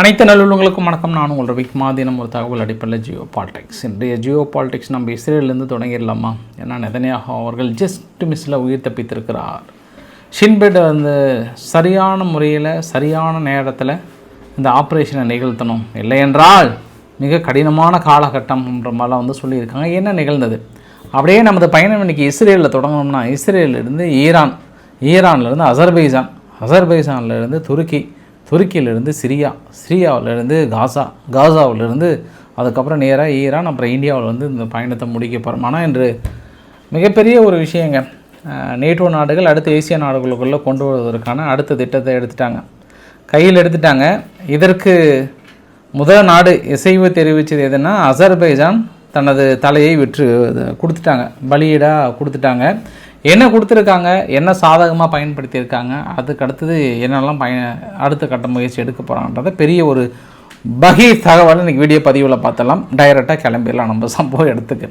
அனைத்து நல்லுள்ளங்களுக்கும் வணக்கம். நான் உங்கள் ரவிக் மாதினம் ஒரு தகவல் அடிப்படையில் ஜியோ பாலிடிக்ஸ். இன்றைய ஜியோ பாலிடிக்ஸ் நம்ம இஸ்ரேலேருந்து தொடங்கிடலாமா? ஏன்னா நெதனியாக அவர்கள் ஜஸ்ட் மிஸ்ஸில் உயிர் தப்பித்திருக்கிறார். ஷின்பெட் வந்து சரியான முறையில் சரியான நேரத்தில் இந்த ஆப்ரேஷனை நிகழ்த்தணும். இல்லை என்றால் மிக கடினமான காலகட்டம்ன்ற மாதிரிலாம் வந்து சொல்லியிருக்காங்க. என்ன நிகழ்ந்தது? அப்படியே நமது பயணம் இன்னைக்கு இஸ்ரேலில் தொடங்கணும்னா இஸ்ரேலிருந்து ஈரான் ஈரான்லேருந்து அசர்பைஜான் அசர்பைஜான்லேருந்து துருக்கி துருக்கியிலிருந்து சிரியா சிரியாவிலேருந்து காசா காசாவிலிருந்து அதுக்கப்புறம் நேராக ஈரான் அப்புறம் இந்தியாவில் வந்து இந்த பயணத்தை முடிக்க போகிறோம் ஆனால் இன்று மிகப்பெரிய ஒரு விஷயங்க. நேட்டோ நாடுகள் அடுத்த ஏசிய நாடுகளுக்குள்ளே கொண்டு வருவதற்கான அடுத்த திட்டத்தை எடுத்துட்டாங்க. கையில் எடுத்துட்டாங்க. இதற்கு முதல் நாடு இசைவு தெரிவித்தது எதுன்னா அசர்பைஜான் தனது தலையை விற்று கொடுத்துட்டாங்க. பலியிடாக கொடுத்துட்டாங்க. என்ன கொடுத்துருக்காங்க என்ன சாதகமாக பயன்படுத்தியிருக்காங்க அதுக்கு அடுத்தது என்னெல்லாம் பயன் அடுத்த கட்ட முயற்சி எடுக்க போகிறாங்கன்றத பெரிய ஒரு பகி தகவல் இன்றைக்கி வீடியோ பதிவில் பார்த்தலாம் டைரெக்டாக கிளம்பிடலாம் நம்ம சம்பவம் எடுத்துக்கு.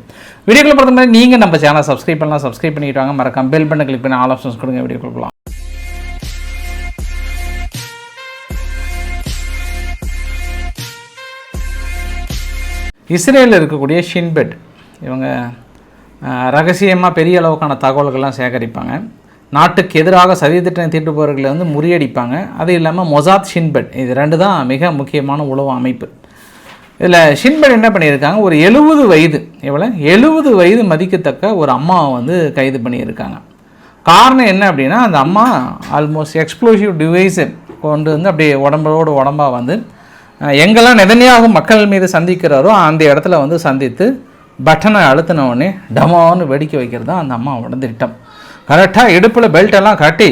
வீடியோக்குள்ள பார்த்த மாதிரி நீங்கள் நம்ம சேனலை சப்ஸ்கிரைப் பண்ணலாம். சப்ஸ்கிரைப் பண்ணிட்டு வாங்க. மறக்காம பெல் பண்ண கிளிக் பண்ணி ஆல் ஆப்ஷன்ஸ் கொடுங்க. வீடியோ கொடுக்கலாம் இஸ்ரேலில் இருக்கக்கூடிய ஷின்பெட் இவங்க ரகசியமாக பெரிய அளவுக்கான தகவல்கள்லாம் சேகரிப்பாங்க. நாட்டுக்கு எதிராக சதித்திட்டம் தீட்டுபவர்களை வந்து முறியடிப்பாங்க. அது இல்லாமல் மொசாத் ஷின்பெட் இது ரெண்டு தான் மிக முக்கியமான உளவு அமைப்பு. இதில் ஷின்பெட் என்ன பண்ணியிருக்காங்க? ஒரு எழுபது வயது எவ்வளோ எழுபது வயது மதிக்கத்தக்க ஒரு அம்மாவை வந்து கைது பண்ணியிருக்காங்க. காரணம் என்ன அப்படின்னா அந்த அம்மா ஆல்மோஸ்ட் எக்ஸ்ப்ளோசிவ் டிவைஸை கொண்டு வந்து அப்படியே உடம்போடு உடம்பாக வந்து எங்கெல்லாம் நெதனியாக மக்கள் மீது சந்திக்கிறாரோ அந்த இடத்துல வந்து சந்தித்து பட்டனை அழுத்தின உடனே டமான்னு வெடிக்க வைக்கிறது தான் அந்த அம்மாவோட திட்டம். கரெக்டாக இடுப்பில் பெல்ட் எல்லாம் கட்டி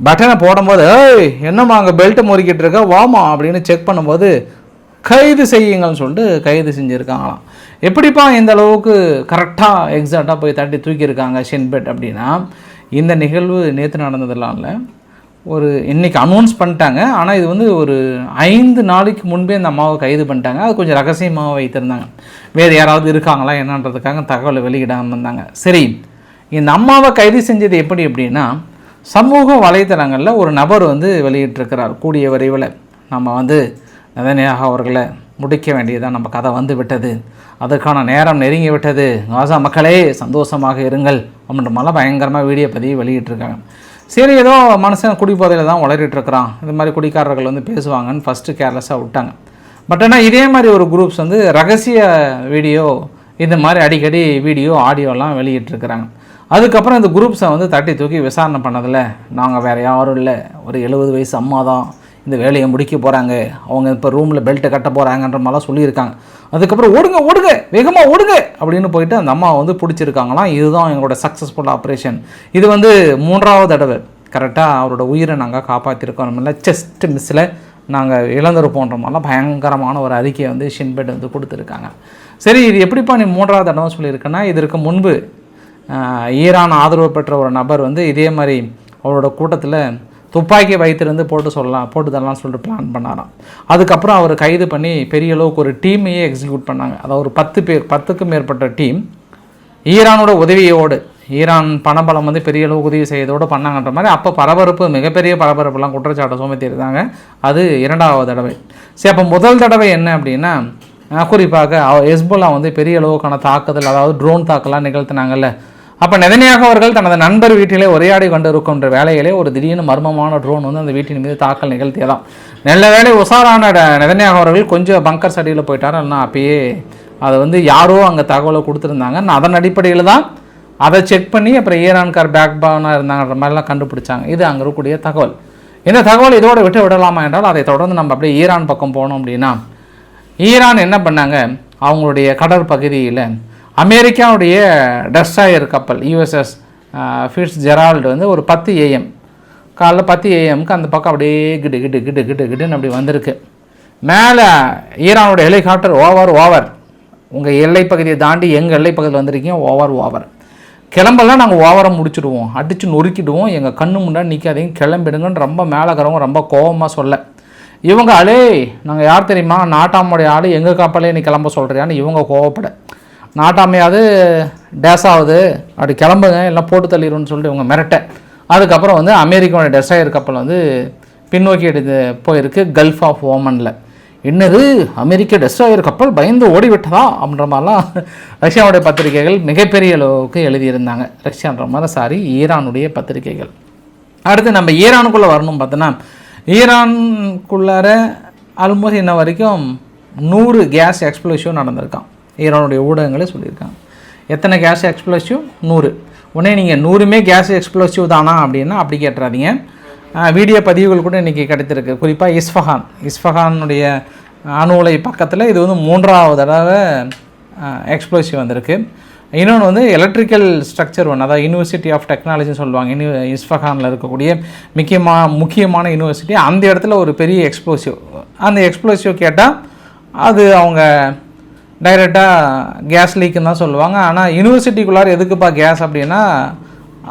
பட்டனை போடும்போது ஏய் என்னம்மா அங்கே பெல்ட்டை முறுக்கிட்டு இருக்க? வாமா அப்படின்னு செக் பண்ணும்போது கைது செய்யுங்கள்னு சொல்லிட்டு கைது செஞ்சுருக்காங்களாம். எப்படிப்பா இந்த அளவுக்கு கரெக்டாக எக்ஸாக்டாக போய் தட்டி தூக்கியிருக்காங்க ஷின்பெட் அப்படின்னா இந்த நிகழ்வு நேற்று நடந்ததெல்லாம் இல்லை. ஒரு இன்னைக்கு அனௌன்ஸ் பண்ணிட்டாங்க. ஆனால் இது வந்து ஒரு ஐந்து நாளைக்கு முன்பே அந்த அம்மாவை கைது பண்ணிட்டாங்க. அது கொஞ்சம் ரகசியமாக வைத்திருந்தாங்க. வேறு யாராவது இருக்காங்களா? என்னன்றதுக்காக தகவலை வெளியிடாமல் இருந்தாங்க. சரி இந்த அம்மாவை கைது செஞ்சது எப்படி அப்படின்னா சமூக வலைத்தளங்களில் ஒரு நபர் வந்து வெளியிட்டிருக்கிறார். கூடிய விரைவில் நம்ம வந்து நதனியாக அவர்களை முடிக்க வேண்டியதான் நம்ம கதை வந்து விட்டது. அதுக்கான நேரம் நெருங்கி விட்டது. காசா மக்களே சந்தோஷமாக இருங்கள். அப்படின்ற மாதிரிலாம் பயங்கரமாக வீடியோ பதிவு வெளியிட்டிருக்காங்க. சரி ஏதோ மனுஷன் குடிபோதையில் தான் உளறிட்டு இருக்கிறான். இது மாதிரி குடிக்காரர்கள் வந்து பேசுவாங்கன்னு ஃபஸ்ட்டு கேர்லெஸ்ஸாக விட்டாங்க. பட் ஆனால் இதே மாதிரி ஒரு குரூப்ஸ் வந்து ரகசிய வீடியோ இந்த மாதிரி அடிக்கடி வீடியோ ஆடியோலாம் வெளியிட்டிருக்கிறாங்க அதுக்கப்புறம் இந்த குரூப்ஸை வந்து தட்டி தூக்கி விசாரணை பண்ணதில் நாங்கள் வேறு யாரும் இல்லை. ஒரு எழுபது வயசு அம்மா தான் இந்த வேலையை முடிக்க போகிறாங்க அவங்க இப்போ ரூமில் பெல்ட்டை கட்ட போகிறாங்கன்ற மாதிரிலாம் சொல்லியிருக்காங்க. அதுக்கப்புறம் ஓடுங்க ஓடுங்க வேகமாக ஓடுங்க அப்படின்னு போயிட்டு அந்த அம்மா வந்து பிடிச்சிருக்காங்களாம். இதுதான் எங்களோட சக்ஸஸ்ஃபுல் ஆப்ரேஷன் இது வந்து மூன்றாவது தடவை. கரெக்டாக அவரோட உயிரை நாங்கள் காப்பாற்றிருக்கோம் நம்மள செஸ்ட் மிஸ்ஸில் நாங்கள் இழந்திருப்போன்ற மாதிரிலாம் பயங்கரமான ஒரு அறிக்கையை வந்து ஷின்பெட் வந்து கொடுத்துருக்காங்க. சரி இது எப்படிப்பா நீ மூன்றாவது தடவை சொல்லியிருக்கேன்னா இதற்கு முன்பு ஈரான் ஆதரவு பெற்ற ஒரு நபர் வந்து இதே மாதிரி அவரோட கூட்டத்தில் துப்பாக்கி வைத்திருந்து போட்டு சொல்லலாம் போட்டு தரலாம் சொல்லிட்டு பிளான் பண்ணாராம். அதுக்கப்புறம் அவர் கைது பண்ணி பெரிய அளவுக்கு ஒரு டீமையே எக்ஸிக்யூட் பண்ணாங்க. அதாவது ஒரு பத்து பேர் பத்துக்கும் மேற்பட்ட டீம் ஈரானோட உதவியோடு ஈரான் பணபலம் வந்து பெரிய அளவுக்கு உதவி செய்யறதோடு பண்ணாங்கன்ற மாதிரி அப்போ பரபரப்பு மிகப்பெரிய பரபரப்புலாம் குற்றச்சாட்டை சுமத்தி இருந்தாங்க. அது இரண்டாவது தடவை. சரி அப்போ முதல் தடவை என்ன அப்படின்னா குறிப்பாக எஸ்போலா வந்து பெரிய அளவுக்கான தாக்குதல் அதாவது ட்ரோன் தாக்கெல்லாம் நிகழ்த்தினாங்கல்ல. அப்போ நெதனியாக அவர்கள் தனது நண்பர் வீட்டிலே உரையாடி கொண்டிருக்கின்ற வேலையிலே ஒரு திடீர்னு மர்மமான ட்ரோன் வந்து அந்த வீட்டின் மீது தாக்கல் நிகழ்த்தியதாம். நல்ல வேளை உசாரான ட- நெதனியாக அவர்கள் கொஞ்சம் பங்கர் சடியில் போயிட்டார். இல்லைன்னா அப்பயே அதை வந்து யாரோ அங்கே தகவலை கொடுத்துருந்தாங்க. நான் அதன் அடிப்படையில் தான் அதை செக் பண்ணி அப்புறம் ஈரான்கார் பேக் பானாக இருந்தாங்கன்ற மாதிரிலாம் கண்டுபிடிச்சாங்க. இது அங்கே இருக்கக்கூடிய தகவல். இந்த தகவல் இதோடு விட்டு விடலாமா என்றால் அதை தொடர்ந்து நம்ம அப்படியே ஈரான் பக்கம் போனோம் அப்படின்னா ஈரான் என்ன பண்ணாங்க? அவங்களுடைய கடற்பகுதியில் அமெரிக்காவுடைய டஸ்டாயர் கப்பல் யூஎஸ்எஸ் ஃபிட்ஸ் ஜெரால்டு வந்து ஒரு பத்து ஏஎம். காலைல பத்து ஏஎம்க்கு அந்த பக்கம் அப்படியே கிடு கிட்டு கிடு கிட்டு கிடுன்னு அப்படி வந்திருக்கு. மேலே ஈரானோட ஹெலிகாப்டர் ஓவர் ஓவர். உங்கள் எல்லை பகுதியை தாண்டி எங்கள் எல்லை பகுதியில் வந்திருக்கீங்க ஓவர் ஓவர். கிளம்பெல்லாம் நாங்கள் ஓவரம் முடிச்சுடுவோம். அடித்து நொறுக்கிடுவோம். எங்கள் கண்ணு முன்னாடி நிற்காதீங்க கிளம்பிடுங்கன்னு ரொம்ப மேலக்கிறவங்க ரொம்ப கோவமாக சொல்ல. இவங்க அலே நாங்கள் யார் தெரியுமா? நாட்டாமுடைய ஆள் எங்கள் கப்பலே நீ கிளம்ப சொல்கிறியான்னு இவங்க கோவப்பட. நாட்டாமையாவது டேஸ் ஆகுது. அப்படி கிளம்புங்க எல்லாம் போட்டு தள்ளிடும்னு சொல்லிட்டு இவங்க மிரட்ட. அதுக்கப்புறம் வந்து அமெரிக்காவோட டெசையர் கப்பல் வந்து பின்னோக்கி எடுத்து போயிருக்கு கல்ஃப் ஆஃப் ஓமனில் என்னது? அமெரிக்க டெஸ்ட்ராயர் கப்பல் பயந்து ஓடிவிட்டதா? அப்படின்ற மாதிரிலாம் ரஷ்யாவுடைய பத்திரிகைகள் மிகப்பெரிய அளவுக்கு எழுதியிருந்தாங்க. ரஷ்யான்ற மாதிரி சாரி ஈரானுடைய பத்திரிகைகள். அடுத்து நம்ம ஈரானுக்குள்ளே வரணும் பார்த்தோன்னா ஈரானுக்குள்ளார ஆல்மோஸ்ட் இன்ன வரைக்கும் நூறு கேஸ் எக்ஸ்ப்ளோஷன் நடந்திருக்கான் ஈரானுடைய ஊடகங்களே சொல்லியிருக்காங்க. எத்தனை கேஸ் எக்ஸ்ப்ளோசிவ் நூறு. உடனே நீங்கள் நூறுமே கேஸ் எக்ஸ்ப்ளோசிவ் தானா அப்படின்னா அப்படி கேட்டுறாதீங்க. வீடியோ பதிவுகள் கூட இன்றைக்கி கிடைத்திருக்கு. குறிப்பாக இஸ்ஃபஹான். இஸ்ஃபஹானுடைய அணு உலை பக்கத்தில் இது வந்து மூன்றாவது தடவை எக்ஸ்ப்ளோசிவ் வந்திருக்கு. இன்னொன்று வந்து எலக்ட்ரிக்கல் ஸ்ட்ரக்சர் ஒன்று அதாவது யூனிவர்சிட்டி ஆஃப் டெக்னாலஜின்னு சொல்லுவாங்க. இனி இஸ்ஃபஹானில் இருக்கக்கூடிய முக்கியமாக முக்கியமான யூனிவர்சிட்டி அந்த இடத்துல ஒரு பெரிய எக்ஸ்ப்ளோசிவ் அந்த எக்ஸ்ப்ளோசிவ் கேட்டால் அது அவங்க டைரெக்டாக கேஸ் லீக்குன்னு தான் சொல்லுவாங்க. ஆனால் யூனிவர்சிட்டிக்குள்ளார எதுக்குப்பா கேஸ் அப்படின்னா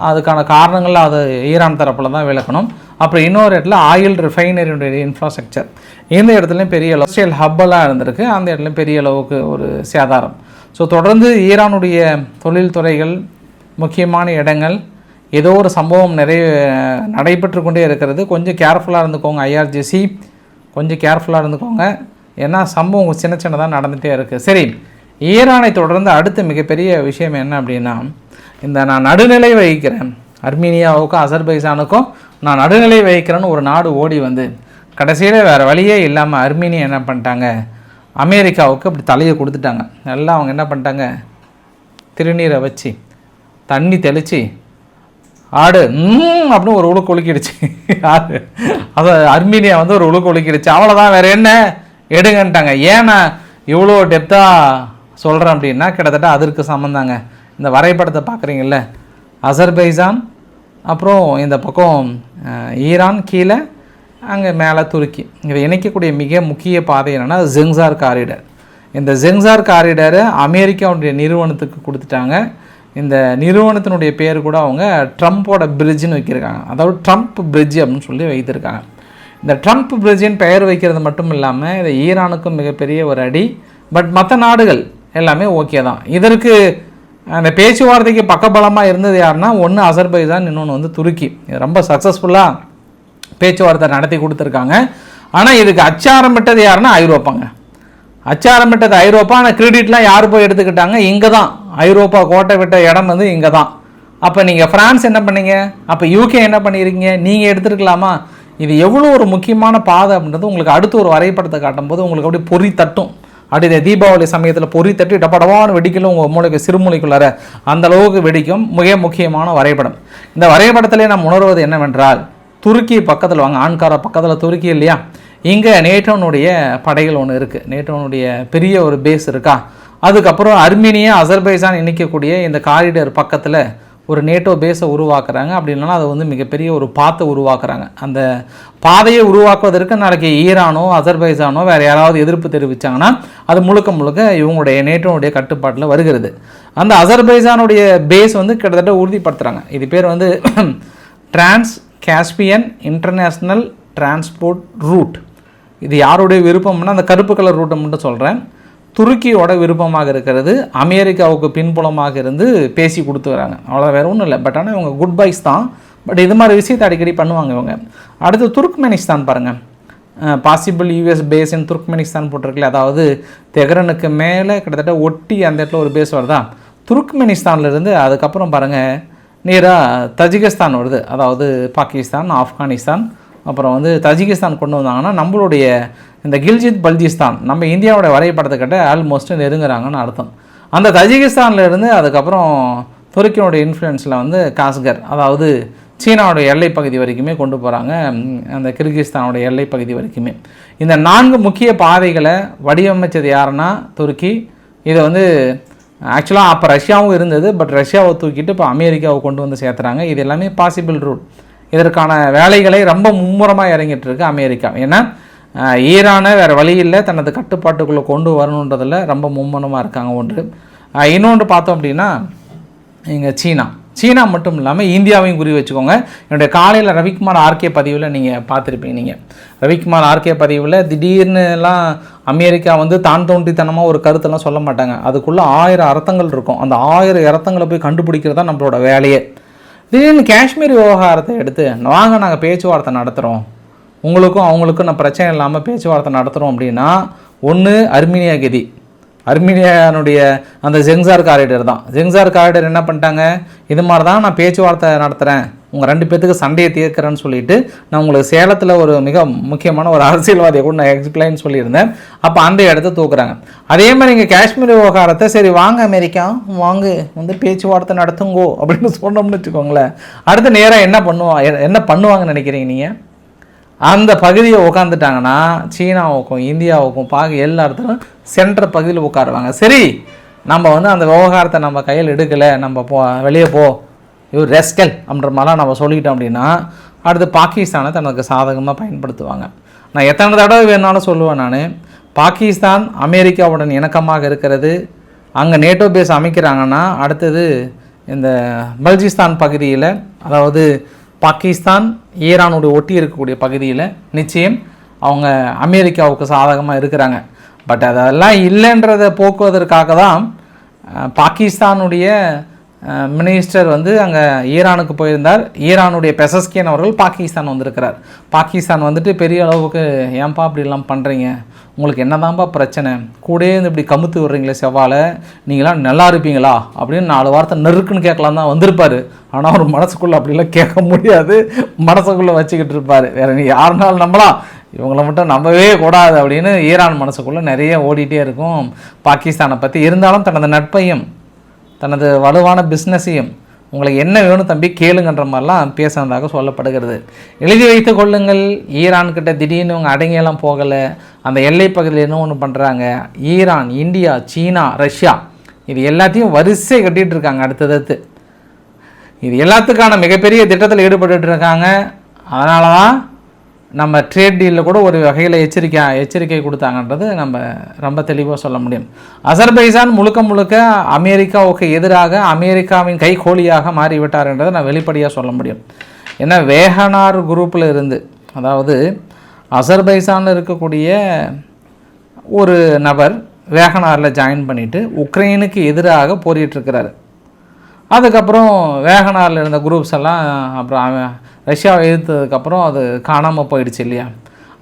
அதுக்கான காரணங்கள் அது ஈரான் தரப்பில் தான் விளக்கணும். அப்புறம் இன்னொரு இடத்துல ஆயில் ரிஃபைனரியுடைய இன்ஃப்ராஸ்ட்ரக்சர் இந்த இடத்துலையும் பெரிய இண்டஸ்ட்ரியல் ஹப்பெல்லாம் இருந்திருக்கு. அந்த இடத்துலையும் பெரிய அளவுக்கு ஒரு சேதாரம். ஸோ தொடர்ந்து ஈரானுடைய தொழில்துறைகள் முக்கியமான இடங்கள் ஏதோ ஒரு சம்பவம் நிறைய நடைபெற்று கொண்டே இருக்கிறது. கொஞ்சம் கேர்ஃபுல்லாக இருந்துக்கோங்க ஐஆர்ஜிசி கொஞ்சம் கேர்ஃபுல்லாக இருந்துக்கோங்க. ஏன்னா சம்பவம் சின்ன சின்னதாக நடந்துகிட்டே இருக்குது சரி ஈரானை தொடர்ந்து அடுத்த மிகப்பெரிய விஷயம் என்ன அப்படின்னா இந்த நான் நடுநிலை வகிக்கிறேன். அர்மீனியாவுக்கும் அசர்பைசானுக்கும் நான் நடுநிலை வகிக்கிறேன்னு ஒரு நாடு ஓடி வந்து கடைசியில் வேறு வழியே இல்லாமல் அர்மீனியா என்ன பண்ணிட்டாங்க? அமெரிக்காவுக்கு அப்படி தலையை கொடுத்துட்டாங்க. நல்லா அவங்க என்ன பண்ணிட்டாங்க? திருநீரை வச்சு தண்ணி தெளித்து ஆடு ம் அப்படின்னு ஒரு உழுக்கு ஒழுக்கிடுச்சு ஆடு. அது அர்மீனியா வந்து ஒரு உழுக்கு ஒழுக்கிடுச்சு அவ்வளோதான் வேறு என்ன? எடுங்கன்ட்டாங்க. ஏன் இவ்வளோ டெப்த்தாக சொல்கிறேன் அப்படின்னா கிட்டத்தட்ட அதற்கு சம்மந்தாங்க இந்த வரைபடத்தை பார்க்குறீங்கல்ல அசர்பைசான் அப்புறம் இந்த பக்கம் ஈரான் கீழே அங்கே மேலே துருக்கி. இதை இணைக்கக்கூடிய மிக முக்கிய பாதை என்னென்னா ஜெங்சார் காரிடர். இந்த ஜெங்சார் காரிடரை அமெரிக்காவுடைய நிறுவனத்துக்கு கொடுத்துட்டாங்க. இந்த நிறுவனத்தினுடைய பேர் கூட அவங்க ட்ரம்ப்போட பிரிட்ஜுன்னு வைக்கிருக்காங்க. அதாவது ட்ரம்ப் பிரிட்ஜ் அப்படின்னு சொல்லி வைத்திருக்காங்க. இந்த ட்ரம்ப் பிரஜின் பெயர் வைக்கிறது மட்டும் இல்லாமல் இது ஈரானுக்கும் மிகப்பெரிய ஒரு அடி. பட் மற்ற நாடுகள் எல்லாமே ஓகே தான். இதற்கு அந்த பேச்சுவார்த்தைக்கு பக்கபலமாக இருந்தது யாருன்னா ஒன்று அசர்பைஜான் இன்னொன்று வந்து துருக்கி. இது ரொம்ப சக்ஸஸ்ஃபுல்லாக பேச்சுவார்த்தை நடத்தி கொடுத்துருக்காங்க. ஆனால் இதுக்கு அச்சாரமிட்டது யாருன்னா ஐரோப்பாங்க. அச்சாரமிட்டது ஐரோப்பா. ஆனால் கிரெடிட்லாம் யார் போய் எடுத்துக்கிட்டாங்க? இங்கே தான் ஐரோப்பா கோட்டை விட்ட இடம் வந்து இங்கே தான் அப்போ நீங்கள் ஃப்ரான்ஸ் என்ன பண்ணீங்க? அப்போ யூகே என்ன பண்ணியிருக்கீங்க? நீங்கள் எடுத்துருக்கலாமா? இது எவ்வளோ ஒரு முக்கியமான பாதை அப்படின்றது உங்களுக்கு அடுத்து ஒரு வரைபடத்தை காட்டும்போது உங்களுக்கு அப்படியே பொறி தட்டும். அப்படி இந்த தீபாவளி சமயத்தில் பொறி தட்டி டப்படவான்னு வெடிக்கலும் உங்கள் மூளைக்கு சிறுமூளைக்குள்ளார அந்த அளவுக்கு வெடிக்கும். மிக முக்கியமான வரைபடம். இந்த வரைபடத்திலே நாம் உணர்வது என்னவென்றால் துருக்கி பக்கத்தில் வாங்க ஆன்காரா பக்கத்தில் துருக்கி இல்லையா? இங்கே நேட்டோனுடைய படைகள் ஒன்று இருக்குது நேட்டோனுடைய பெரிய ஒரு பேஸ் இருக்கா? அதுக்கப்புறம் அர்மீனியா அசர்பைஜான் இணைக்கக்கூடிய இந்த காரிடர் பக்கத்தில் ஒரு நேட்டோ பேஸை உருவாக்குறாங்க. அப்படின்னா அது வந்து மிகப்பெரிய ஒரு பாத்தை உருவாக்குறாங்க. அந்த பாதையை உருவாக்குவதற்கு நாளைக்கு ஈரானோ அசர்பைசானோ வேறு யாராவது எதிர்ப்பு தெரிவித்தாங்கன்னா அது முழுக்க முழுக்க இவங்களுடைய நேட்டோனுடைய கட்டுப்பாட்டில் வருகிறது. அந்த அசர்பைசானுடைய பேஸ் வந்து கிட்டத்தட்ட உறுதிப்படுத்துகிறாங்க இது பேர் வந்து trans Caspian international transport route இது யாருடைய விருப்பம்னா அந்த கருப்பு கலர் ரூட்டை மட்டும் சொல்கிறேன் துருக்கியோட விருப்பமாக இருக்கிறது. அமெரிக்காவுக்கு பின்புலமாக இருந்து பேசி கொடுத்துக்கிறாங்க அவ்வளோ வேறு ஒன்றும் இல்லை. பட் ஆனால் இவங்க குட் பைஸ் தான். பட் இது மாதிரி விஷயத்தை அடிக்கடி பண்ணுவாங்க இவங்க. அடுத்து துருக்மெனிஸ்தான் பாருங்கள் possible US base in Turkmenistan போட்டிருக்கல அதாவது தெஹ்ரனுக்கு மேலே கிட்டத்தட்ட ஒட்டி அந்த இடத்துல ஒரு பேஸ் வருதா? துருக்மெனிஸ்தான்லேருந்து அதுக்கப்புறம் பாருங்கள் நேராக தஜிகிஸ்தான் வருது. அதாவது பாகிஸ்தான் ஆப்கானிஸ்தான் அப்புறம் வந்து தஜிகிஸ்தான் கொண்டு வந்தாங்கன்னா நம்மளுடைய இந்த கில்ஜித் பல்திஸ்தான் நம்ம இந்தியாவோட வரைபடத்துக்கிட்ட ஆல்மோஸ்ட் நெருங்குறாங்கன்னு அர்த்தம். அந்த தஜிகிஸ்தானில் இருந்து அதுக்கப்புறம் துருக்கியோடைய இன்ஃப்ளூயன்ஸில் வந்து காஸ்கர் அதாவது சீனாவோட எல்லை பகுதி வரைக்குமே கொண்டு போகிறாங்க அந்த கிர்கிஸ்தானோட எல்லை பகுதி வரைக்குமே. இந்த நான்கு முக்கிய பாதைகளை வடிவமைச்சது யாருன்னா துருக்கி. இதை வந்து ஆக்சுவலாக அப்போ ரஷ்யாவும் இருந்தது பட் ரஷ்யாவை தூக்கிட்டு இப்போ அமெரிக்காவை கொண்டு வந்து சேர்த்துறாங்க. இது எல்லாமே பாசிபிள் ரூட் இதற்கான வேலைகளை ரொம்ப மும்முரமாக இறங்கிட்டு இருக்கு அமெரிக்கா. ஏன்னா ஈரானை வேறு வழி இல்லை தனது கட்டுப்பாட்டுக்குள்ளே கொண்டு வரணுன்றதில் ரொம்ப மும்முரமாக இருக்காங்க ஒன்று. இன்னொன்று பார்த்தோம் அப்படின்னா இங்கே சீனா. சீனா மட்டும் இல்லாமல் இந்தியாவையும் குறி வச்சுக்கோங்க. என்னுடைய காலையில் ரவிக்குமார் ஆர்கே பதிவில் நீங்கள் பார்த்துருப்பீங்க நீங்கள் ரவிக்குமார் ஆர்கே பதிவில் திடீர்னு எல்லாம் அமெரிக்கா வந்து தான் தோன்றித்தனமாக ஒரு கருத்தெல்லாம் சொல்ல மாட்டாங்க. அதுக்குள்ளே ஆயிரம் அர்த்தங்கள் இருக்கும். அந்த ஆயிரம் அர்த்தங்களை போய் கண்டுபிடிக்கிறது தான் நம்மளோட வேலையே. திடீர்னு காஷ்மீர் விவகாரத்தை எடுத்து வாங்க நாங்கள் பேச்சுவார்த்தை நடத்துகிறோம் உங்களுக்கும் அவங்களுக்கும் நான் பிரச்சனை இல்லாமல் பேச்சுவார்த்தை நடத்துகிறோம் அப்படின்னா ஒன்று அர்மீனியா கதி. அர்மீனியானுடைய அந்த ஜெங்சார் காரிடர் தான். ஜெங்சார் காரிடர் என்ன பண்ணிட்டாங்க? இது மாதிரி தான் நான் பேச்சுவார்த்தை நடத்துகிறேன் உங்கள் ரெண்டு பேத்துக்கு சண்டையை தீர்க்கிறேன்னு சொல்லிட்டு நான் உங்களுக்கு சேலத்தில் ஒரு மிக முக்கியமான ஒரு அரசியல்வாதியை கூட நான் எக்ஸ்பிளைன் சொல்லியிருந்தேன். அப்போ அந்த இடத்த தூக்குறாங்க. அதே மாதிரி இங்கே காஷ்மீர் விவகாரத்தை சரி வாங்க அமெரிக்கா வாங்க வந்து பேச்சுவார்த்தை நடத்துங்கோ அப்படின்னு சொன்னோம்னு வச்சுக்கோங்களேன். அடுத்து நேராக என்ன பண்ணுவா என்ன பண்ணுவாங்கன்னு நினைக்கிறீங்க நீங்கள் அந்த பகுதியை உட்காந்துட்டாங்கன்னா சீனாவுக்கும் இந்தியாவுக்கும் பாக எல்லா இடத்துலையும் சென்ற பகுதியில் உட்காருவாங்க. சரி நம்ம வந்து அந்த விவகாரத்தை நம்ம கையில் எடுக்கலை நம்ம போ வெளியே போ இவர் ரெஸ்கல் அப்படின்ற மாதிரிலாம் நம்ம சொல்லிக்கிட்டோம் அப்படின்னா அடுத்து பாகிஸ்தானை தனக்கு சாதகமாக பயன்படுத்துவாங்க. நான் எத்தனை தடவை வேணாலும் சொல்லுவேன் நான் பாகிஸ்தான் அமெரிக்காவுடன் இணக்கமாக இருக்கிறது அங்கே நேட்டோ பேஸ் அமைக்கிறாங்கன்னா அடுத்தது இந்த பல்ஜிஸ்தான் பகுதியில் அதாவது பாகிஸ்தான் ஈரானுடைய ஒட்டி இருக்கக்கூடிய பகுதியில் நிச்சயம் அவங்க அமெரிக்காவுக்கு சாதகமாக இருக்கிறாங்க. பட் அதெல்லாம் இல்லைன்றதை போக்குவதற்காக தான் பாகிஸ்தானுடைய மினிஸ்டர் வந்து அங்கே ஈரானுக்கு போயிருந்தார். ஈரானுடைய பெசஸ்கியன் அவர்கள் பாகிஸ்தான் வந்திருக்கிறார். பாகிஸ்தான் வந்துட்டு பெரிய அளவுக்கு ஏன்பா இப்படிலாம் பண்ணுறீங்க உங்களுக்கு என்னதான்ப்பா பிரச்சனை? கூடயே இருந்து இப்படி கமுத்து விடுறீங்களே செவ்வாழை. நீங்களாம் நல்லா இருப்பீங்களா? அப்படின்னு நாலு வார்த்தை நெருக்குன்னு கேட்கலாம் தான் வந்திருப்பார். ஆனால் அவர் மனசுக்குள்ளே அப்படிலாம் கேட்க முடியாது. மனசுக்குள்ளே வச்சுக்கிட்டு இருப்பார். வேற நீ யாருனாலும் நம்பலாம். இவங்கள மட்டும் நம்பவே கூடாது அப்படின்னு ஈரான் மனசுக்குள்ளே நிறைய ஓடிட்டே இருக்கும். பாகிஸ்தானை பற்றி இருந்தாலும் தனது நட்பையும் தனது வலுவான பிஸ்னஸையும் உங்களுக்கு என்ன வேணும் தம்பி கேளுங்கன்ற மாதிரிலாம் பேசுனதாக சொல்லப்படுகிறது. எழுதி வைத்து கொள்ளுங்கள். ஈரான் கிட்ட திடீர்னு இவங்க அடங்கியெல்லாம் போகலை. அந்த எல்லை பகுதியில் என்ன ஒன்று பண்ணுறாங்க ஈரான் இந்தியா சீனா ரஷ்யா. இது எல்லாத்தையும் வரிசை கட்டிகிட்டு இருக்காங்க அடுத்தடுத்து இது எல்லாத்துக்கான மிகப்பெரிய திட்டத்தில் ஈடுபட்டு இருக்காங்க. அதனால தான் நம்ம ட்ரேட் டீலில் கூட ஒரு வகையில் எச்சரிக்கை எச்சரிக்கை கொடுத்தாங்கன்றது நம்ம ரொம்ப தெளிவாக சொல்ல முடியும். அசர்பைசான் முழுக்க முழுக்க அமெரிக்காவுக்கு எதிராக அமெரிக்காவின் கைகோலியாக மாறிவிட்டார்ன்றதை நான் வெளிப்படையாக சொல்ல முடியும். ஏன்னா வேகனார் குரூப்பில் இருந்து அதாவது அசர்பைசானில் இருக்கக்கூடிய ஒரு நபர் வேகனாரில் ஜாயின் பண்ணிவிட்டு உக்ரைனுக்கு எதிராக போரிட்டுருக்கிறாரு அதுக்கப்புறம் வேகனாரில் இருந்த குரூப்ஸ் எல்லாம் அப்புறம் அவன் ரஷ்யாவை எதிர்த்ததுக்கப்புறம் அது காணாமல் போயிடுச்சு இல்லையா?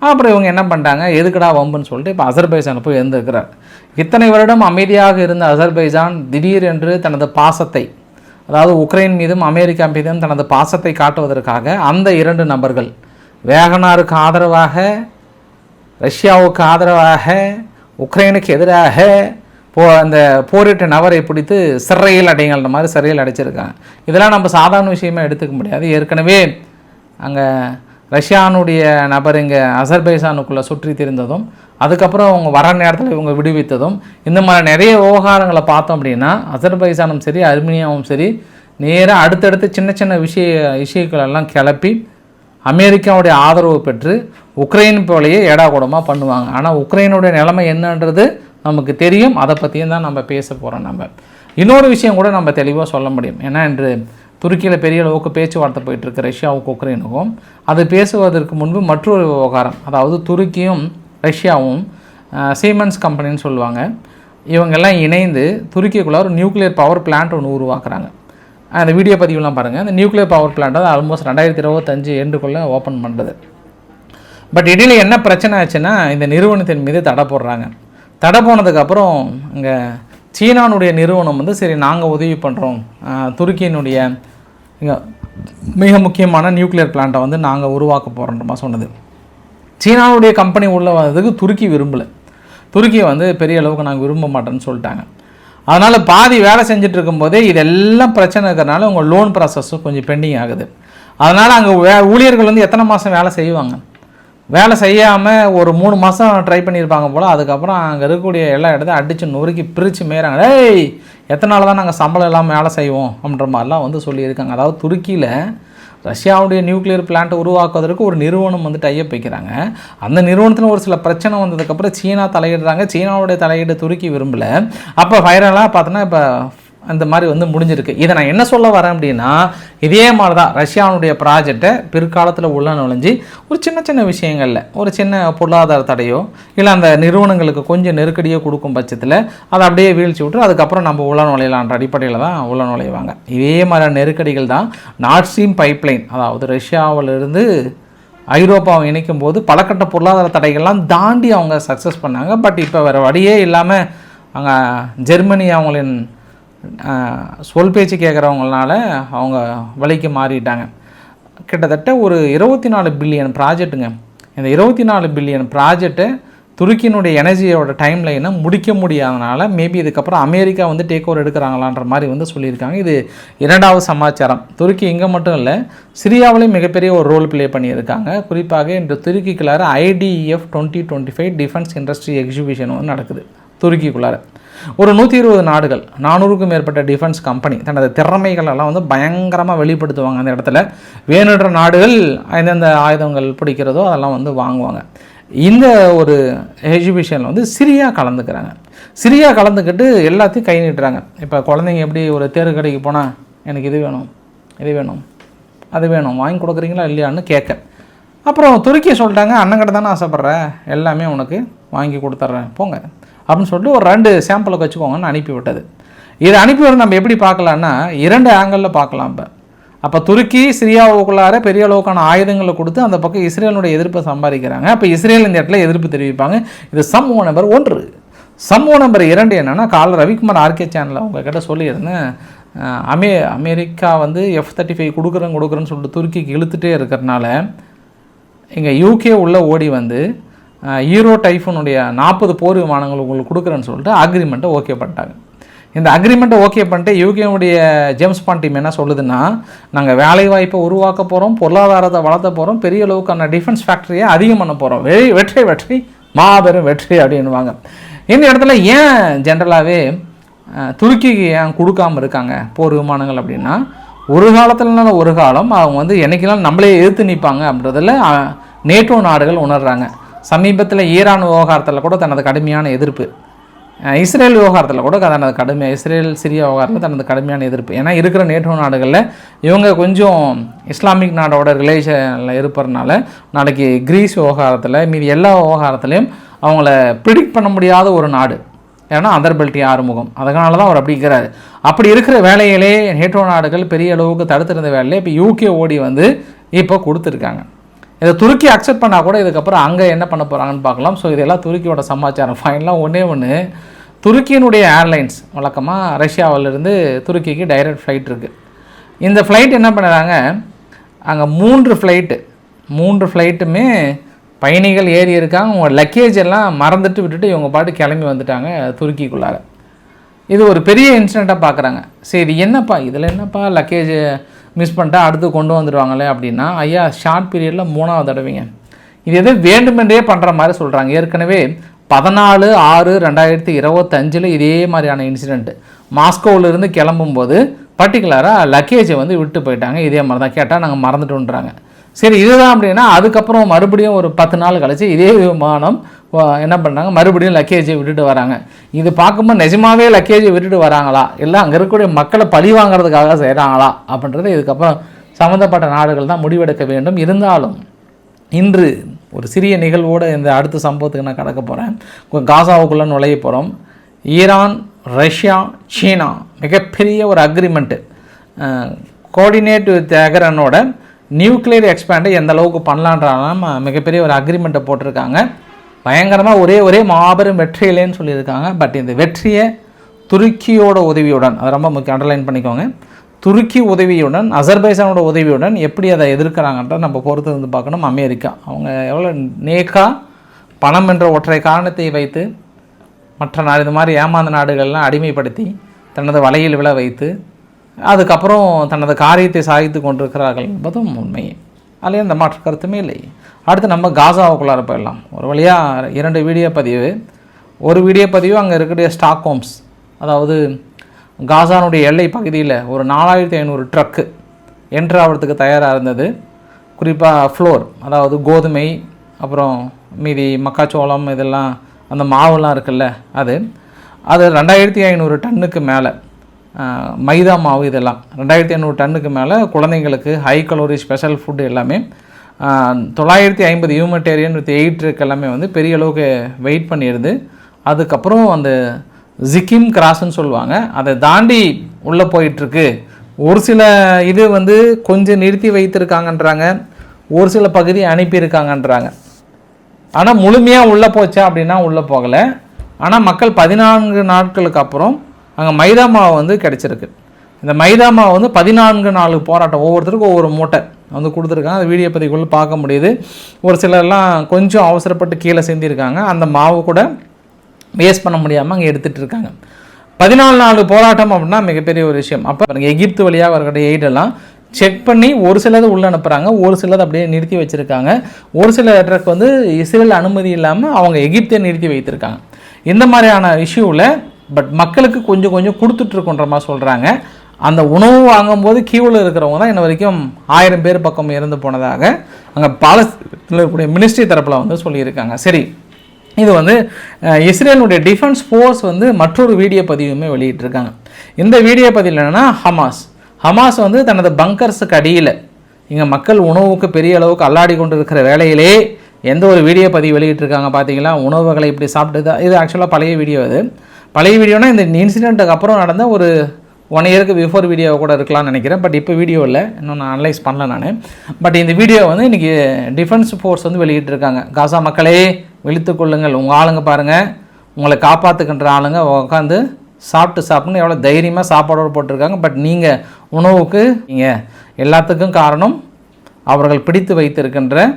அப்புறம் இவங்க என்ன பண்ணிட்டாங்க? எதுக்குடா வம்புன்னு சொல்லிட்டு இப்போ அசர்பைஜான் போய் எழுந்திருக்கிறார். இத்தனை வருடம் அமைதியாக இருந்த அசர்பைஜான் திடீரென்று தனது பாசத்தை அதாவது உக்ரைன் மீதும் அமெரிக்கா மீதும் தனது பாசத்தை காட்டுவதற்காக அந்த இரண்டு நபர்கள் வேகனாருக்கு ஆதரவாக ரஷ்யாவுக்கு ஆதரவாக உக்ரைனுக்கு எதிராக போ அந்த போரிட்ட நபரை பிடித்து சிறையில் அடைங்கள்ன்ற மாதிரி சிறையில் அடைச்சிருக்காங்க. இதெல்லாம் நம்ம சாதாரண விஷயமா எடுத்துக்க முடியாது. ஏற்கனவே அங்கே ரஷ்யானுடைய நபர் இங்கே அசர்பைசானுக்குள்ளே சுற்றி திரிந்ததும் அதுக்கப்புறம் அவங்க வர நேரத்தில் இவங்க விடுவித்ததும் இந்த மாதிரி நிறைய விவகாரங்களை பார்த்தோம் அப்படின்னா அசர்பைசானும் சரி அர்மீனியாவும் சரி நேராக அடுத்தடுத்து சின்ன சின்ன விஷய விஷயங்களெல்லாம் கிளப்பி அமெரிக்காவுடைய ஆதரவு பெற்று உக்ரைன் போலேயே ஏடா கூடமாக பண்ணுவாங்க. ஆனால் உக்ரைனுடைய நிலைமை என்னன்றது நமக்கு தெரியும். அதை பற்றியும் தான் நம்ம பேச போகிறோம் நம்ம. இன்னொரு விஷயம் கூட நம்ம தெளிவாக சொல்ல முடியும். ஏன்னா இன்று துருக்கியில் பெரிய அளவுக்கு பேச்சுவார்த்தை போயிட்டுருக்கு ரஷ்யாவுக்கும் உக்ரைனுக்கும். அது பேசுவதற்கு முன்பு மற்றொரு விவகாரம் அதாவது துருக்கியும் ரஷ்யாவும் சீமென்ஸ் கம்பெனின்னு சொல்லுவாங்க. இவங்கெல்லாம் இணைந்து துருக்கிக்குள்ளே ஒரு நியூக்ளியர் பவர் பிளான்ட் ஒன்று உருவாக்குறாங்க. அந்த வீடியோ பதிவுலாம் பாருங்கள் அந்த நியூக்ளியர் பவர் பிளான்ட் அது ஆல்மோஸ்ட் ரெண்டாயிரத்தி இருபத்தஞ்சு எண்டுக்குள்ளே ஓப்பன் பண்ணுறது பட் இடையில் என்ன பிரச்சனை ஆச்சுன்னா இந்த நிறுவனத்தின் மீது தடை போடுறாங்க. தடை போனதுக்கப்புறம் இங்கே சீனானுடைய நிறுவனம் வந்து சரி நாங்கள் உதவி பண்ணுறோம் துருக்கியினுடைய மிக முக்கியமான நியூக்ளியர் பிளான்ட்டை வந்து நாங்கள் உருவாக்க போகிறோன்றமா மாதிரி சொன்னது. சீனாவுடைய கம்பெனி உள்ளே வந்ததுக்கு துருக்கி விரும்பலை. துருக்கியை வந்து பெரிய அளவுக்கு நாங்கள் விரும்ப மாட்டேன்னு சொல்லிட்டாங்க. அதனால் பாதி வேலை செஞ்சுட்டு இருக்கும்போதே இதெல்லாம் பிரச்சனை இருக்கிறனால உங்கள் லோன் ப்ராசஸும் கொஞ்சம் பெண்டிங் ஆகுது. அதனால் அங்கே வே ஊழியர்கள் வந்து எத்தனை மாதம் வேலை செய்வாங்க? வேலை செய்யாமல் ஒரு மூணு மாதம் ட்ரை பண்ணியிருப்பாங்க போல் அதுக்கப்புறம் அங்கே இருக்கக்கூடிய எல்லா இடத்தையும் அடித்து நொறுக்கி பிரித்து மேறாங்க ஏய் எத்தனை நாள் தான் நாங்கள் சம்பளம் இல்லாமல் வேலை செய்வோம்? அப்படின்ற மாதிரிலாம் வந்து சொல்லியிருக்காங்க. அதாவது துருக்கியில் ரஷ்யாவுடைய நியூக்ளியர் பிளான்ட்டை உருவாக்குவதற்கு ஒரு நிறுவனம் வந்து டைப் வைக்கிறாங்க. அந்த நிறுவனத்தில் ஒரு சில பிரச்சனை வந்ததுக்கப்புறம் சீனா தலையிடுறாங்க. சீனாவுடைய தலையீடு துருக்கி விரும்பலை. அப்போ ஃபைனலாக பார்த்தோன்னா இப்போ அந்த மாதிரி வந்து முடிஞ்சிருக்கு. இதை நான் என்ன சொல்ல வரேன் அப்படின்னா இதே மாதிரி தான் ரஷ்யாவுடைய ப்ராஜெக்டை பிற்காலத்தில் உள்ள நுழைஞ்சு ஒரு சின்ன சின்ன விஷயங்களில் ஒரு சின்ன பொருளாதார தடையோ இல்லை அந்த நிறுவனங்களுக்கு கொஞ்சம் நெருக்கடியோ கொடுக்கும் பட்சத்தில் அதை அப்படியே வீழ்ச்சி விட்டு அதுக்கப்புறம் நம்ம உள்ள நுழையலான்ற அடிப்படையில் தான் உள்ள நுழைவாங்க. இதே மாதிரியான நெருக்கடிகள் தான் நார்ட் பைப்லைன் அதாவது ரஷ்யாவிலிருந்து ஐரோப்பாவை இணைக்கும் போது பலக்கட்ட பொருளாதார தடைகள்லாம் தாண்டி அவங்க சக்ஸஸ் பண்ணாங்க. பட் இப்போ வேறு வழியே இல்லாமல் அங்கே ஜெர்மனி அவங்களின் சொல் பேச்சு கேட்குறவங்களால அவங்க வழிக்கு மாறிட்டாங்க. கிட்டத்தட்ட ஒரு இருபத்தி நாலு பில்லியன் ப்ராஜெக்ட்டுங்க இந்த இருபத்தி நாலு பில்லியன் ப்ராஜெக்ட்டு துருக்கியினுடைய எனர்ஜியோட டைம் லைனை முடிக்க முடியாதனால மேபி இதுக்கப்புறம் அமெரிக்கா வந்து டேக் ஓவர் எடுக்கிறாங்களான்ற மாதிரி வந்து சொல்லியிருக்காங்க. இது இரண்டாவது சமாச்சாரம். துருக்கி இங்கே மட்டும் இல்லை சிரியாவிலையும் மிகப்பெரிய ஒரு ரோல் ப்ளே பண்ணியிருக்காங்க. குறிப்பாக இன்று துருக்கிக்குள்ளார IDF twenty twenty five defence industry exhibition வந்து நடக்குது. துருக்கிக்குள்ளார. ஒரு நூற்றி இருபது நாடுகள் நானூறுக்கும் மேற்பட்ட டிஃபென்ஸ் கம்பெனி தனது திறமைகள் எல்லாம் வந்து பயங்கரமாக வெளிப்படுத்துவாங்க அந்த இடத்துல. வேணுன்ற நாடுகள் எந்தெந்த ஆயுதங்கள் பிடிக்கிறதோ அதெல்லாம் வந்து வாங்குவாங்க. இந்த ஒரு எக்ஸிபிஷனில் வந்து சிரியா கலந்துக்கிறாங்க. சிரியா கலந்துக்கிட்டு எல்லாத்தையும் கை நீட்டுறாங்க. இப்போ குழந்தைங்க எப்படி ஒரு தேர் கடைக்கு போனால் எனக்கு இது வேணும் இது வேணும் அது வேணும் வாங்கி கொடுக்குறீங்களா இல்லையான்னு கேட்க. அப்புறம் துருக்கியை சொல்லிட்டாங்க அண்ணங்கிட்ட தானே ஆசைப்பட்ற எல்லாமே உனக்கு வாங்கி கொடுத்துட்றேன் போங்க. அப்படின்னு சொல்லிட்டு ஒரு ரெண்டு சாம்பிளுக்கு வச்சுக்கோங்கன்னு அனுப்பி விட்டது இதை அனுப்பிவிட நம்ம எப்படி பார்க்கலான்னா இரண்டு ஆங்கிளில் பார்க்கலாம் இப்போ. அப்போ துருக்கி சிரியாவுக்குள்ளார பெரிய அளவுக்கான ஆயுதங்களை கொடுத்து அந்த பக்கம் இஸ்ரேலுடைய எதிர்ப்பை சம்பாதிக்கிறாங்க. அப்போ இஸ்ரேல் இந்த இடத்துல எதிர்ப்பு தெரிவிப்பாங்க. இது சமூக நம்பர் ஒன்று. சமூக நம்பர் இரண்டு என்னென்னா கால ரவிக்குமார் ஆர்கே சேனலில் உங்ககிட்ட சொல்லியிருந்தேன். அமே அமெரிக்கா வந்து எஃப் தேர்ட்டி ஃபைவ் கொடுக்குறேன் கொடுக்குறேன்னு சொல்லிட்டு துருக்கிக்கு இழுத்துட்டே இருக்கிறனால இங்கே யூகே உள்ளே ஓடி வந்து ஈரோ டைஃபனுடைய நாற்பது போர் விமானங்கள் உங்களுக்கு கொடுக்குறேன்னு சொல்லிட்டு அக்ரிமெண்ட்டை ஓகே பண்ணிட்டாங்க. இந்த அக்ரிமெண்ட்டை ஓகே பண்ணிட்டு யூகேவுடைய ஜேம்ஸ் பாண்ட் டீம் என்ன சொல்லுதுன்னா நாங்கள் வேலைவாய்ப்பை உருவாக்க போகிறோம் பொருளாதாரத்தை வளர்த்த போகிறோம் பெரிய அளவுக்கான டிஃபென்ஸ் ஃபேக்ட்ரியை அதிகம் பண்ண போகிறோம் வெ வெற்றி வெற்றி மாபெரும் வெற்றி அப்படின்வாங்க இந்த இடத்துல ஏன் ஜென்ரலாகவே துருக்கிக்கு ஏன் கொடுக்காம இருக்காங்க போர் விமானங்கள் அப்படின்னா ஒரு காலத்துலனால ஒரு காலம் அவங்க வந்து என்னைக்கெல்லாம் நம்மளே எதிர்த்து நிற்பாங்க அப்படின்றதுல நேட்டோ நாடுகள் உணர்கிறாங்க சமீபத்தில் ஈரான் விவகாரத்தில் கூட தனது கடுமையான எதிர்ப்பு. இஸ்ரேல் விவகாரத்தில் கூட தனது கடுமையாக இஸ்ரேல் சிரியா விவகாரத்தில் தனது கடுமையான எதிர்ப்பு. ஏன்னா இருக்கிற நேட்டோ நாடுகளில் இவங்க கொஞ்சம் இஸ்லாமிக் நாடோட ரிலேஷனில் இருப்பதுனால நாளைக்கு கிரீஸ் விவகாரத்தில் மீதி எல்லா விவகாரத்துலையும் அவங்கள ப்ரிடிக்ட் பண்ண முடியாத ஒரு நாடு. ஏன்னா அதர்பல்ட்டி ஆறுமுகம். அதனால தான் அவர் அப்படி இருக்கிறாரு. அப்படி இருக்கிற வேலையிலே நேட்டோ நாடுகள் பெரிய அளவுக்கு தடுத்திருந்த வேலையிலே இப்போ யூகே ஓடி வந்து இப்போ கொடுத்துருக்காங்க. இதை துருக்கி அக்செப்ட் பண்ணால் கூட இதுக்கப்புறம் அங்கே என்ன பண்ண போகிறாங்கன்னு பார்க்கலாம். ஸோ இதெல்லாம் துருக்கியோட சமாச்சாரம். ஃபைனலாக ஒன்றே ஒன்று துருக்கியினுடைய ஏர்லைன்ஸ் வழக்கமாக ரஷ்யாவிலிருந்து துருக்கிக்கு டைரக்ட் ஃப்ளைட் இருக்குது இந்த ஃப்ளைட் என்ன பண்ணுறாங்க? அங்கே மூன்று ஃப்ளைட்டு மூன்று ஃப்ளைட்டுமே பயணிகள் ஏறி இருக்காங்க. உங்கள் லக்கேஜ் எல்லாம் மறந்துட்டு விட்டுட்டு இவங்க பாட்டு கிளம்பி வந்துட்டாங்க துருக்கிக்குள்ளார. இது ஒரு பெரிய இன்சிடெண்ட்டாக பார்க்குறாங்க. சரி என்னப்பா? இதில் என்னப்பா லக்கேஜ் மிஸ் பண்ணிட்டா அடுத்து கொண்டு வந்துடுவாங்களே அப்படின்னா ஐயா ஷார்ட் பீரியடில் மூணாவது தடவைங்க. இது எதோ வேண்டுமென்றே பண்ணுற மாதிரி சொல்கிறாங்க ஏற்கனவே பதினாலு ஆறு ரெண்டாயிரத்தி இருபத்தஞ்சில் இதே மாதிரியான இன்சிடெண்ட்டு மாஸ்கோவிலேருந்து கிளம்பும்போது பர்டிகுலராக லக்கேஜை வந்து விட்டு போயிட்டாங்க. இதே மாதிரி தான் கேட்டால் நாங்கள் மறந்துட்டோன்றாங்க. சரி இதுதான் அப்படின்னா அதுக்கப்புறம் மறுபடியும் ஒரு பத்து நாள் கழிச்சு இதே விமானம் என்ன பண்ணாங்க மறுபடியும் லக்கேஜை விட்டுட்டு வராங்க. இது பார்க்கும்போது நிஜமாவே லக்கேஜை விட்டுட்டு வராங்களா? இல்லை அங்கே இருக்கக்கூடிய மக்களை பழி வாங்குறதுக்காக செய்கிறாங்களா அப்படின்றது இதுக்கப்புறம் சம்மந்தப்பட்ட நாடுகள் தான் முடிவெடுக்க வேண்டும். இருந்தாலும் இன்று ஒரு சிறிய நிகழ்வோடு இந்த அடுத்த சம்பவத்துக்கு நான் கடக்க போகிறேன் காசாவுக்குள்ளே நுழைய போகிறோம் ஈரான் ரஷ்யா சீனா மிகப்பெரிய ஒரு அக்ரிமெண்ட்டு கோஆர்டினேட் வித் அகரனோட நியூக்ளியர் எக்ஸ்பேண்டை எந்த அளவுக்கு பண்ணலான்றாலும் மிகப்பெரிய ஒரு அக்ரிமெண்ட்டை போட்டிருக்காங்க. பயங்கரமாக ஒரே ஒரே மாபெரும் வெற்றியிலேன்னு சொல்லியிருக்காங்க. பட் இந்த வெற்றியை துருக்கியோட உதவியுடன் அதை ரொம்ப முக்கியம் அண்டர்லைன் பண்ணிக்கோங்க. துருக்கி உதவியுடன் அசர்பைசானோட உதவியுடன் எப்படி அதை எதிர்க்கிறாங்கன்ற நம்ம பொறுத்து இருந்து பார்க்கணும். அமெரிக்கா அவங்க எவ்வளோ நேக்கா பணம் என்ற ஒற்றை காரணத்தை வைத்து மற்ற நாடு இது மாதிரி ஏமாந்த நாடுகள்லாம் அடிமைப்படுத்தி தனது வலையில் விழ வைத்து அதுக்கப்புறம் தனது காரியத்தை சாதித்து கொண்டிருக்கிறார்கள் என்பதும் உண்மை. அதில் எந்த மாற்று கருத்துமே இல்லை. அடுத்து நம்ம காசாவுக்குள்ளார போயிடலாம். ஒரு வழியாக இரண்டு வீடியோ பதிவு. ஒரு வீடியோ பதிவு அங்கே இருக்கக்கூடிய ஸ்டாக் ஹோம்ஸ் அதாவது காசானுடைய எல்லை பகுதியில் ஒரு நாலாயிரத்தி ஐநூறு ட்ரக்கு என்ட்ரு ஆகிறதுக்கு தயாராக இருந்தது. குறிப்பாக ஃப்ளோர் அதாவது கோதுமை அப்புறம் மீதி மக்காச்சோளம் இதெல்லாம் அந்த மாவுலாம் இருக்குல்ல அது. அது ரெண்டாயிரத்தி ஐநூறு டன்னுக்கு மேலே. மைதா மாவு இதெல்லாம். ரெண்டாயிரத்தி ஐநூறு டன்னுக்கு மேலே குழந்தைங்களுக்கு ஹை கலோரி ஸ்பெஷல் ஃபுட் எல்லாமே தொள்ளாயிரத்தி ஐம்பது ஹியூமட்டேரியன் வித் எயிட் ட்ரக் எல்லாமே வந்து பெரிய அளவுக்கு வெயிட் பண்ணிடுது. அதுக்கப்புறம் அந்த ஜிக்கிம் கிராஸ்ன்னு சொல்லுவாங்க. அதை தாண்டி உள்ளே போயிட்டுருக்கு. ஒரு சில இது வந்து கொஞ்சம் நிறுத்தி வைத்திருக்காங்கன்றாங்க. ஒரு சில பகுதி அனுப்பியிருக்காங்கன்றாங்க. ஆனால் முழுமையாக உள்ளே போச்சா அப்படின்னா உள்ளே போகலை. ஆனால் மக்கள் பதினான்கு நாட்களுக்கு அப்புறம் அங்கே மைதா மாவு வந்து கிடச்சிருக்கு. இந்த மைதா மாவு வந்து பதினான்கு நாலு போராட்டம் ஒவ்வொருத்தருக்கும் ஒவ்வொரு மூட்டை வந்து கொடுத்துருக்காங்க. அந்த வீடியோ பதிவுக்குள்ளே பார்க்க முடியுது. ஒரு சிலர்லாம் கொஞ்சம் அவசரப்பட்டு கீழே சிந்திருக்காங்க. அந்த மாவு கூட வேஸ்ட் பண்ண முடியாமல் அங்கே எடுத்துகிட்டு இருக்காங்க. பதினாலு நாலு போராட்டம் அப்படின்னா மிகப்பெரிய ஒரு விஷயம். அப்போ எகிப்து வழியாக வரக்கூடிய எய்டெல்லாம் செக் பண்ணி ஒரு சிலது உள்ளே அனுப்புகிறாங்க ஒரு சிலது அப்படியே நிறுத்தி வச்சுருக்காங்க. ஒரு சில ட்ரக் வந்து இஸ்ரேல் அனுமதி இல்லாமல் அவங்க எகிப்தை நிறுத்தி வைத்திருக்காங்க. இந்த மாதிரியான இஷ்யூவில் பட் மக்களுக்கு கொஞ்சம் கொஞ்சம் கொடுத்துட்ருக்கோன்ற மாதிரி சொல்கிறாங்க அந்த உணவு வாங்கும்போது கியூவில் இருக்கிறவங்க தான் இன்ன வரைக்கும் ஆயிரம் பேர் பக்கம் இறந்து போனதாக அங்கே பாலஸ்தீனில் இருக்கக்கூடிய மினிஸ்ட்ரி தரப்பில் வந்து சொல்லியிருக்காங்க. சரி இது வந்து இஸ்ரேலுடைய டிஃபென்ஸ் ஃபோர்ஸ் வந்து மற்றொரு வீடியோ பதிவுமே வெளியிட்டிருக்காங்க. இந்த வீடியோ பதிவில் என்னென்னா ஹமாஸ் ஹமாஸ் வந்து தனது பங்கர்ஸுக்கு அடியில் இங்கே மக்கள் உணவுக்கு பெரிய அளவுக்கு அல்லாடி கொண்டு இருக்கிற வேலையிலே எந்த ஒரு வீடியோ பதிவு வெளியிட்டிருக்காங்க பார்த்தீங்களா உணவுகளை இப்படி சாப்பிட்டு இது ஆக்சுவலாக பழைய வீடியோ அது. பழைய வீடியோனா இந்த இன்சிடெண்ட்டுக்கு அப்புறம் நடந்த ஒரு ஒன் இயருக்கு பிஃபோர் வீடியோ கூட இருக்கலாம்னு நினைக்கிறேன். பட் இப்போ வீடியோ இல்லை. இன்னும் நான் அனலைஸ் பண்ணல நான். பட் இந்த வீடியோ வந்து இன்றைக்கி டிஃபென்ஸ் ஃபோர்ஸ் வந்து வெளியிட்டிருக்காங்க. காசா மக்களே வெளுத்து கொள்ளுங்கள். உங்கள் ஆளுங்க பாருங்கள் உங்களை காப்பாற்றுக்கின்ற ஆளுங்க உட்காந்து சாப்பிட்டு சாப்பிட்னு எவ்வளோ தைரியமாக சாப்பாடோடு போட்டிருக்காங்க. பட் நீங்கள் உணவுக்கு நீங்கள் எல்லாத்துக்கும் காரணம் அவர்கள் பிடித்து வைத்திருக்கின்ற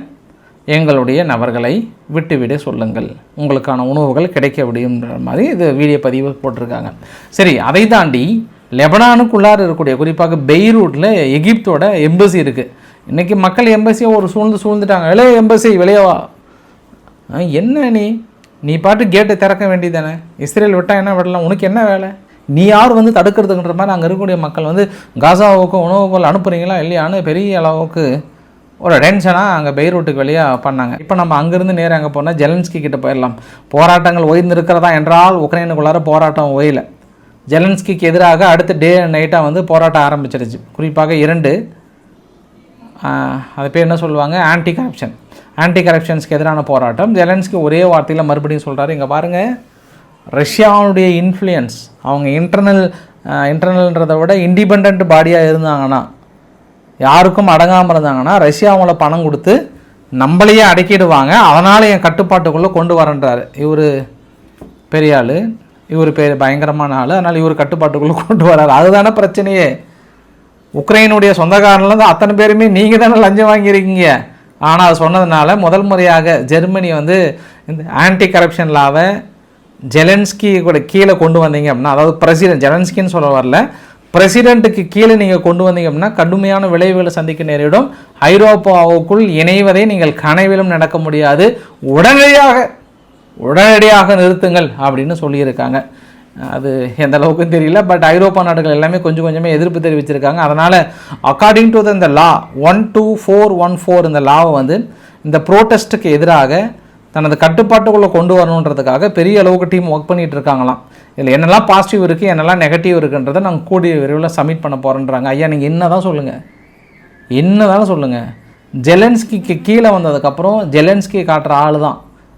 எங்களுடைய நபர்களை விட்டுவிட சொல்லுங்கள். உங்களுக்கான உணவுகள் கிடைக்க முடியுன்ற மாதிரி இது வீடியோ பதிவு போட்டிருக்காங்க. சரி அதை தாண்டி லெபனானுக்குள்ளார இருக்கக்கூடிய குறிப்பாக பெய்ரூட்டில் எகிப்தோட எம்பசி இருக்குது இன்றைக்கி மக்கள் எம்பசியை ஒரு சூழ்ந்து சூழ்ந்துட்டாங்க. இளைய எம்பசி விளையவா ஆ, என்ன நீ? நீ பாட்டு கேட்டை திறக்க வேண்டியதானே இஸ்ரேல் விட்டால் என்ன விடலாம்? உனக்கு என்ன வேலை? நீ யார் வந்து தடுக்கிறதுன்ற மாதிரி அங்கே இருக்கக்கூடிய மக்கள் வந்து காசாவுக்கு உணவுகள் அனுப்புகிறீங்களா இல்லையான்னு பெரிய அளவுக்கு ஒரு டென்ஷனாக அங்கே பெய்ரூட்டுக்கு வெளியாக பண்ணாங்க. இப்போ நம்ம அங்கேருந்து நேராக அங்கே போனால் ஜெலன்ஸ்கி கிட்ட போயிடலாம் போராட்டங்கள் ஓய்ந்திருக்கிறதா என்றால் உக்ரைனுக்குள்ளார போராட்டம் ஓயல. ஜெலன்ஸ்கிக்கு எதிராக அடுத்த டே நைட்டாக வந்து போராட்டம் ஆரம்பிச்சிருச்சு. குறிப்பாக இரண்டு அது பேர் என்ன சொல்லுவாங்க? ஆன்டி கரப்ஷன் ஆன்டி கரப்ஷன்ஸ்க்கு எதிரான போராட்டம். ஜெலன்ஸ்கி ஒரே வார்த்தையில் மறுபடியும் சொல்கிறாரு இங்கே பாருங்கள் ரஷ்யாவுடைய இன்ஃப்ளூயன்ஸ் அவங்க இன்டர்னல் இன்டர்னல்ன்றதை விட இண்டிபெண்ட் பாடியாக இருந்தாங்கன்னா யாருக்கும் அடங்காமல் இருந்தாங்கன்னா ரஷ்யா அவங்கள பணம் கொடுத்து நம்மளையே அடக்கிடுவாங்க. அதனால் என் கட்டுப்பாட்டுக்குள்ளே கொண்டு வரேன்றாரு. இவர் பெரிய ஆள் இவர் பெரிய பயங்கரமான ஆள். அதனால் இவர் கட்டுப்பாட்டுக்குள்ளே கொண்டு வராரு. அதுதானே பிரச்சனையே. உக்ரைனுடைய சொந்தக்காரன்லேருந்து அத்தனை பேருமே நீங்கள் தானே லஞ்சம் வாங்கியிருக்கீங்க. ஆனால் அது சொன்னதுனால முதல் முறையாக ஜெர்மனி வந்து இந்த ஆன்டி கரப்ஷன் லாவை ஜெலன்ஸ்கி கூட கீழே கொண்டு வந்தீங்க அப்படின்னா அதாவது பிரசிடென்ட் ஜெலன்ஸ்கின்னு சொல்ல வரல பிரசிடெண்ட்டுக்கு கீழே நீங்கள் கொண்டு வந்தீங்க அப்படின்னா கடுமையான விளைவுகளை சந்திக்க நேரிடும். ஐரோப்பாவுக்குள் இணைவதை நீங்கள் கனவிலும் நடக்க முடியாது. உடனடியாக உடனடியாக நிறுத்துங்கள் அப்படின்னு சொல்லியிருக்காங்க. அது எந்த அளவுக்கும் தெரியல பட் ஐரோப்பா நாடுகள் எல்லாமே கொஞ்சம் கொஞ்சமாக எதிர்ப்பு தெரிவிச்சிருக்காங்க. அதனால் அக்கார்டிங் டு இந்த law one two four one four இந்த லாவை வந்து இந்த ப்ரோட்டஸ்ட்டுக்கு எதிராக தனது கட்டுப்பாட்டுக்குள்ளே கொண்டு வரணுன்றதுக்காக பெரிய அளவுக்கு டீம் ஒர்க் பண்ணிகிட்டு இருக்காங்களாம். இதில் என்னெல்லாம் பாசிட்டிவ் இருக்குது என்னெல்லாம் நெகட்டிவ் இருக்குன்றதை நாங்கள் கூடிய விரைவில் சப்மிட் பண்ண போகிறோன்றாங்க ஐயா நீங்கள் என்ன தான் சொல்லுங்கள் என்னதானே சொல்லுங்கள் ஜெலன்ஸ்கிக்கு கீழே வந்ததுக்கப்புறம் ஜெலன்ஸ்கி காட்டுற ஆள் தான்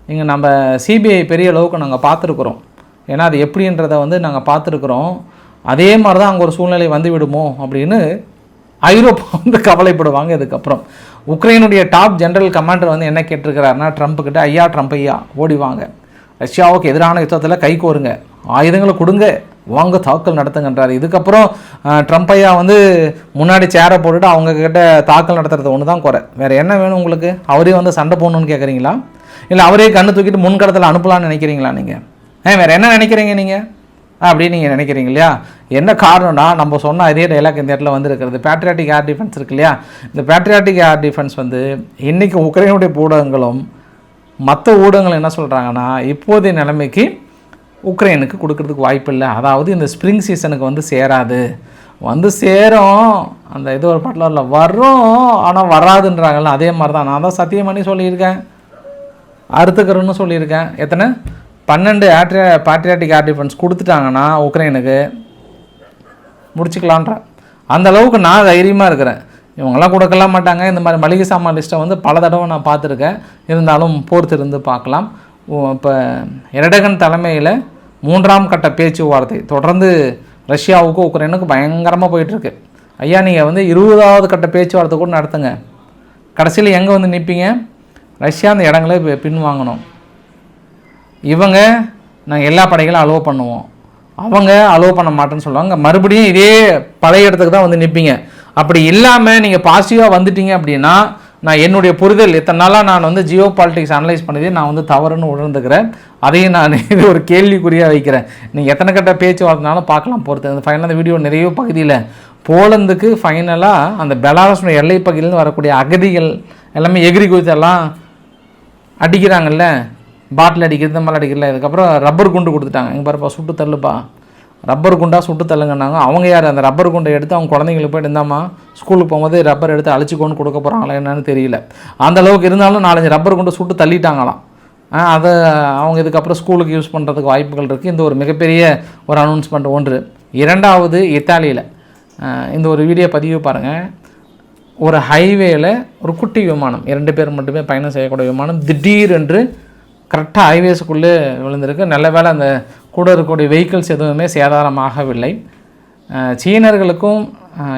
நீங்கள் நம்ம சிபிஐ பெரிய அளவுக்கு நாங்கள் பார்த்துருக்குறோம். ஏன்னா அது எப்படின்றத வந்து நாங்கள் பார்த்துருக்குறோம். அதே மாதிரி தான் அங்கே ஒரு சூழ்நிலை வந்து விடுமோ அப்படின்னு ஐரோப்பா வந்து கவலைப்படுவாங்க இதுக்கப்புறம். உக்ரைனுடைய டாப் ஜென்ரல் கமாண்டர் வந்து என்ன கேட்டிருக்கிறாருன்னா ட்ரம்ப் ஐயா ட்ரம்ப் ஐயா ஓடிவாங்க. ரஷ்யாவுக்கு எதிரான யுத்தத்தில் கை கோருங்க. ஆயுதங்களை கொடுங்க வாங்க தாக்கல் நடத்துங்கன்றாரு. இதுக்கப்புறம் ட்ரம்ப் ஐயா வந்து முன்னாடி சேரை போட்டுட்டு அவங்கக்கிட்ட தாக்கல் நடத்துறது ஒன்று தான் குறை. வேறு என்ன வேணும் உங்களுக்கு? அவரே வந்து சண்டை போடணும்னு கேட்குறீங்களா இல்லை அவரே கண்ணு தூக்கிட்டு முன்கடத்தில் அனுப்பலாம்னு நினைக்கிறீங்களா நீங்கள் ஏன் வேறு என்ன நினைக்கிறீங்க நீங்கள் அப்படின்னு நீங்கள் நினைக்கிறீங்க இல்லையா? என்ன காரணம்னா நம்ம சொன்ன அதே டைலாக் இந்த இடத்துல வந்துருக்கிறது. பேட்ரியாட்டிக் ஏர் டிஃபென்ஸ் இருக்கு இல்லையா? இந்த பேட்ரியாட்டிக் ஏர் டிஃபென்ஸ் வந்து இன்றைக்கி உக்ரைனுடைய ஊடகங்களும் மற்ற ஊடகங்கள் என்ன சொல்கிறாங்கன்னா இப்போதைய நிலைமைக்கு உக்ரைனுக்கு கொடுக்கறதுக்கு வாய்ப்பு இல்லை அதாவது இந்த ஸ்ப்ரிங் சீசனுக்கு வந்து சேராது. வந்து சேரும். அந்த இது ஒரு பாட்டில் இல்லை. வரும் ஆனால் வராதுன்றாங்கல்ல. அதே மாதிரி தான் நான் தான் சத்தியமணி சொல்லியிருக்கேன். அறுத்துக்கிறேன்னு சொல்லியிருக்கேன். எத்தனை? பன்னெண்டு ஆட்ரியா பேட்ரியாட்டிக் ஏர் டிஃபென்ஸ் கொடுத்துட்டாங்கன்னா உக்ரைனுக்கு முடிச்சுக்கலான்ற அந்த அளவுக்கு நான் தைரியமாக இருக்கிறேன். இவங்கெல்லாம் கொடுக்கலாம் மாட்டாங்க. இந்த மாதிரி மளிகை சாமான் லிஸ்ட்டை வந்து பல தடவை நான் பார்த்துருக்கேன். இருந்தாலும் பொறுத்திருந்து பார்க்கலாம். இப்போ எரடகன் தலைமையில் மூன்றாம் கட்ட பேச்சுவார்த்தை தொடர்ந்து ரஷ்யாவுக்கும் உக்ரைனுக்கும் பயங்கரமாக போயிட்டுருக்கு. ஐயா நீங்கள் வந்து இருபதாவது கட்ட பேச்சுவார்த்தை கூட நடத்துங்க. கடைசியில் எங்கே வந்து நிற்பீங்க ரஷ்யா அந்த இடங்களை பின்வாங்கணும். இவங்க நாங்கள் எல்லா படைகளும் அலோவ் பண்ணுவோம். அவங்க அலோவ் பண்ண மாட்டேன்னு சொல்லுவாங்க. மறுபடியும் இதே பழைய இடத்துக்கு தான் வந்து நிற்பீங்க அப்படி இல்லாமல் நீங்கள் பாசிட்டிவாக வந்துட்டீங்க அப்படின்னா நான் என்னுடைய புரிதல் இத்தனை நாளாக நான் வந்து ஜியோ பாலிட்டிக்ஸ் அனலைஸ் பண்ணதே நான் வந்து தவறுன்னு உணர்ந்துக்கிறேன். அதையும் நான் இது ஒரு கேள்விக்குறியாக வைக்கிறேன். நீங்கள் எத்தனை கட்ட பேச்சு வார்த்தைனாலும் பார்க்கலாம் பொறுத்து. அந்த ஃபைனல் அந்த வீடியோ நிறைய பகுதியில் போலந்துக்கு ஃபைனலாக அந்த பெலாரஸுடைய எல்லை பகுதியிலேருந்து வரக்கூடிய அகதிகள் எல்லாமே எகிரி குதித்தெல்லாம் அடிக்கிறாங்கல்ல. பாட்டில் அடிக்கிறது இந்த மாதிரி அடிக்கிறல இதுக்கப்புறம் ரப்பர் குண்டு கொடுத்துட்டாங்க. இங்கே பாருப்பா சுட்டு தள்ளுப்பா. ரப்பர் குண்டா சுட்டு தள்ளுங்கன்னாங்க. அவங்க யார்? அந்த ரப்பர் குண்டை எடுத்து அவங்க குழந்தைங்களுக்கு போயிட்டு இருந்தாமா ஸ்கூலுக்கு போகும்போது ரப்பர் எடுத்து அழிச்சிக்கொண்டு கொடுக்க போகிறாங்களா என்னன்னு தெரியல. அந்த அளவுக்கு இருந்தாலும் நாலஞ்சு ரப்பர் குண்டை சுட்டு தள்ளிட்டாங்களாம். ஆ, அதை அவங்க இதுக்கப்புறம் ஸ்கூலுக்கு யூஸ் பண்ணுறதுக்கு வாய்ப்புகள் இருக்குது இந்த ஒரு மிகப்பெரிய ஒரு அனௌன்ஸ்மெண்ட் ஒன்று. இரண்டாவது இத்தாலியில். இந்த ஒரு வீடியோ பதிவு பாருங்கள் ஒரு ஹைவேயில் ஒரு குட்டி விமானம் இரண்டு பேர் மட்டுமே பயணம் செய்யக்கூடிய விமானம் திடீர் என்று கரெக்டாக ஹைவேஸுக்குள்ளே விழுந்திருக்கு. நல்ல வேளை அந்த கூட இருக்கக்கூடிய வெஹிக்கிள்ஸ் எதுவுமே சேதாரமாகவில்லை. சீனர்களுக்கும்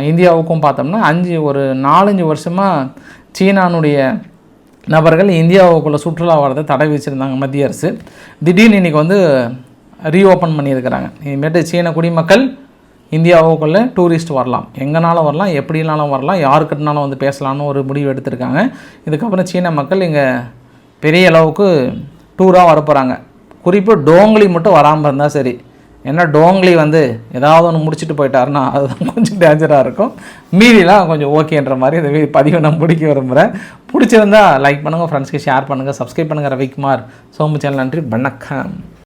இந்தியாவுக்கும் பார்த்தோம்னா அஞ்சு ஒரு நாலஞ்சு வருஷமாக சீனானுடைய நபர்கள் இந்தியாவுக்குள்ளே சுற்றுலா வரதை தடை வச்சுருந்தாங்க மத்திய அரசு. திடீர்னு இன்றைக்கி வந்து ரீஓப்பன் பண்ணியிருக்கிறாங்க. இனிமேட்டு சீன குடிமக்கள் இந்தியாவுக்குள்ளே டூரிஸ்ட் வரலாம். எங்கேனாலும் வரலாம் எப்படினாலும் வரலாம் யாருக்கிட்டனாலும் வந்து பேசலாம்னு ஒரு முடிவு எடுத்திருக்காங்க. இதுக்கப்புறம் சீன மக்கள் இங்கே பெரிய அளவுக்கு டூராக வரப்போகிறாங்க குறிப்பாக டோங்லி மட்டும் வராமல் இருந்தால் சரி. ஏன்னா டோங்லி வந்து ஏதாவது ஒன்று முடிச்சுட்டு போயிட்டாருன்னா அதுதான் கொஞ்சம் டேஞ்சராக இருக்கும். மீதிலாம் கொஞ்சம் ஓகேன்ற மாதிரி இந்த பதிவை நான் முடிக்க விரும்புகிறேன் பிடிச்சிருந்தா லைக் பண்ணுங்கள் ஃப்ரெண்ட்ஸ்க்கு ஷேர் பண்ணுங்கள் சப்ஸ்கிரைப் பண்ணுங்கள் ரவிக்குமார் சோமு சேனல் நன்றி வணக்கம்.